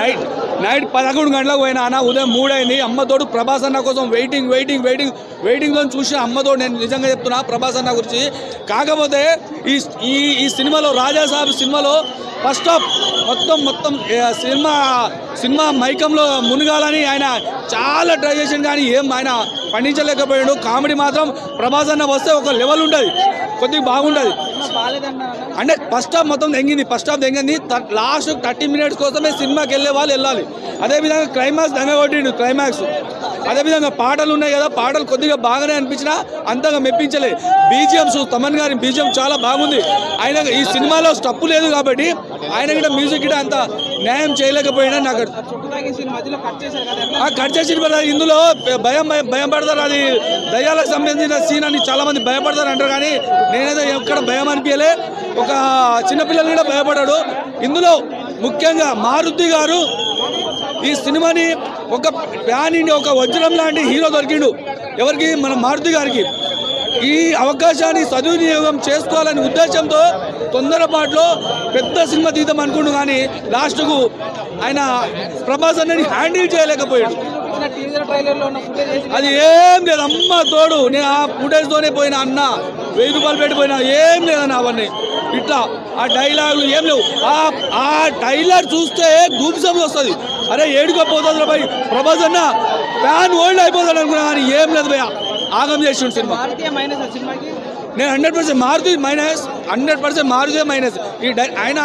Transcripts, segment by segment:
Night night పదకొండు గంటలకు పోయినా అన్న ఉదయం మూడైంది. అమ్మతోడు ప్రభాస్ అన్న కోసం వెయిటింగ్ వెయిటింగ్ వెయిటింగ్ వెయిటింగ్తో చూసిన అమ్మతోడు నేను నిజంగా చెప్తున్నా ప్రభాస్ అన్న గురించి. కాకపోతే ఈ ఈ ఈ సినిమాలో రాజాసాబ్ సినిమాలో ఫస్ట్ ఆఫ్ మొత్తం మొత్తం సినిమా సినిమా మైకంలో మునగాలని ఆయన చాలా ట్రై చేసిండు కానీ ఏం ఆయన పండించలేకపోయాడు. కామెడీ మాత్రం ప్రభాస్ అన్న వస్తే ఒక లెవెల్ ఉంటుంది. కొద్దిగా బాగుంటుంది అంటే ఫస్ట్ హాఫ్ మొత్తం తెంగింది ఫస్ట్ హాఫ్ తెంగింది. లాస్ట్ థర్టీ మినిట్స్ కోసమే సినిమాకి వెళ్ళే వాళ్ళు వెళ్ళాలి. అదేవిధంగా క్లైమాక్స్ దంగ కొట్టిండు క్లైమాక్స్ అదేవిధంగా పాటలు ఉన్నాయి కదా పాటలు కొద్దిగా బాగానే అనిపించినా అంతగా మెప్పించలే. బీజిఎం తమన్ గారి బీజిఎం చాలా బాగుంది. ఆయన ఈ సినిమాలో స్టప్పు లేదు కాబట్టి ఆయన కూడా మ్యూజిక్ కూడా అంత న్యాయం చేయలేకపోయినా నాకు కట్ చేసిన ఇందులో భయం భయం పడతారు. అది దయ్యాలకు సంబంధించిన సీన్ అని చాలా మంది భయపడతారు అంటారు కానీ నేనైతే ఎక్కడ భయం అనిపించలే. ఒక చిన్నపిల్లలు కూడా భయపడాడు ఇందులో ముఖ్యంగా మారుతి గారు ఈ సినిమాని ఒక ప్యాన్ ఇండియా ఒక వజ్రం లాంటి హీరో దొరికిండు. ఎవరికి? మన మారుతి గారికి. ఈ అవకాశాన్ని సద్వినియోగం చేసుకోవాలనే ఉద్దేశంతో తొందరపాటులో పెద్ద సినిమా తీద్దాం అనుకుండు కానీ లాస్ట్కు ఆయన ప్రభాస్ అన్నని హ్యాండిల్ చేయలేకపోయాడు. అది ఏం లేదు అమ్మ తోడు. నేను ఆ ఫుటేజ్తోనే పోయినా అన్న వెయ్యి రూపాయలు పెట్టిపోయినా ఏం లేదన్న అవన్నీ. ఇట్లా ఆ డైలాగులు ఏం లేవు. ఆ ఆ డైలాగ్ చూస్తే గూప్సం వస్తుంది. అరే ఏడుకోపోతుంది భయ్ ప్రభాస్ అన్న ఫ్యాన్ ఓల్డ్ అయిపోతాడు అనుకున్నా కానీ ఏం లేదు భయ్యా. ఆగం చేసిండు సినిమా. నేను hundred percent Maruthi minus hundred percent Maruthi minus. ఈ డై ఆయన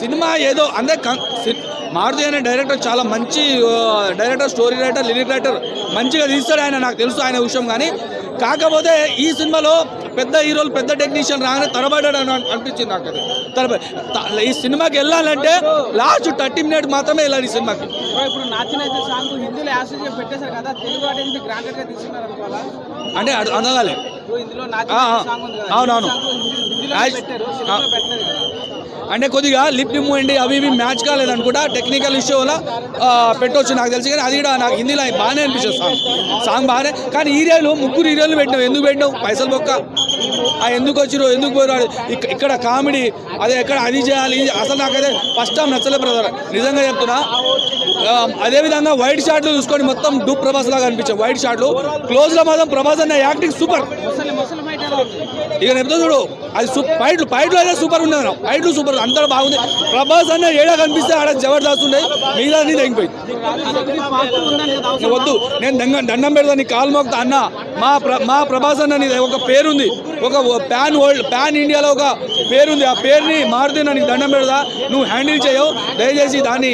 సినిమా ఏదో అందరే మారుతి అనే డైరెక్టర్ చాలా మంచి director story writer lyric writer మంచిగా తీస్తాడు ఆయన నాకు తెలుసు ఆయన విషయం. కానీ కాకపోతే ఈ సినిమాలో పెద్ద హీరోలు పెద్ద టెక్నీషియన్ రాగానే తరబడ్డాడు అని అన్- అనిపించింది నాకు అది. తరబడి ఈ సినిమాకి వెళ్ళాలంటే లాస్ట్ థర్టీ మినిట్స్ మాత్రమే వెళ్ళాలి ఈ సినిమాకి. ఇప్పుడు నాచిన అయితే సాంగ్ హిందీలో యాసిడ్ పెట్టేశారు కదా తెలుగు ఆడియన్స్ గ్రాండెడ్గా తీసుకున్నారు అనుకోవాలా? అంటే అది అనగాలి అవునవును. అంటే కొద్దిగా లిప్ మూవ్మెంట్ అవి ఇవి మ్యాచ్ కాలేదు అనుకుంటా. టెక్నికల్ ఇష్యూ వల్ల పెట్టవచ్చు నాకు తెలిసి కానీ అది కూడా నాకు హిందీలో బాగానే అనిపించింది సాంగ్. సాంగ్ బాగానే కానీ హీరోలు ముగ్గురు హీరోలు పెట్టినావు ఎందుకు పెట్టినావు? పైసలు బొక్క. ఆ ఎందుకు వచ్చిరు ఎందుకు పోయారు ఇక్కడ కామెడీ అదే ఎక్కడ అది చేయాలి అసలు నాకైతే ఫస్ట్ టైం నచ్చలే బ్రదర్ నిజంగా చెప్తున్నా. అదేవిధంగా వైట్ షాట్లు చూసుకొని మొత్తం డూప్ ప్రభాస్ లాగా అనిపించాయి. వైట్ షాట్లు క్లోజ్లో మాత్రం ప్రభాస్ అన్న యాక్టింగ్ సూపర్ ఇక చెప్తా చూడు అది సూ ఫైట్లు ఫైట్లు అయితే సూపర్ ఉండదు అన్న. ఫైట్లు సూపర్ అంతా బాగుంది. ప్రభాస్ అన్న ఏడా కనిపిస్తే ఆడ జబర్దస్త్ ఉండే మిగతా అన్ని తగ్గిపోయి వద్దు నేను దంగ దండం పెడతా నీ కాలు మొక్క అన్న మా ప్ర మా ప్రభాస్ అన్న నీది ఒక పేరుంది. ఒక ప్యాన్ వరల్డ్ ప్యాన్ ఇండియాలో ఒక పేరుంది. ఆ పేరుని మారుతున్నా నీకు దండం పెడతా. నువ్వు హ్యాండిల్ చేయవు. దయచేసి దాన్ని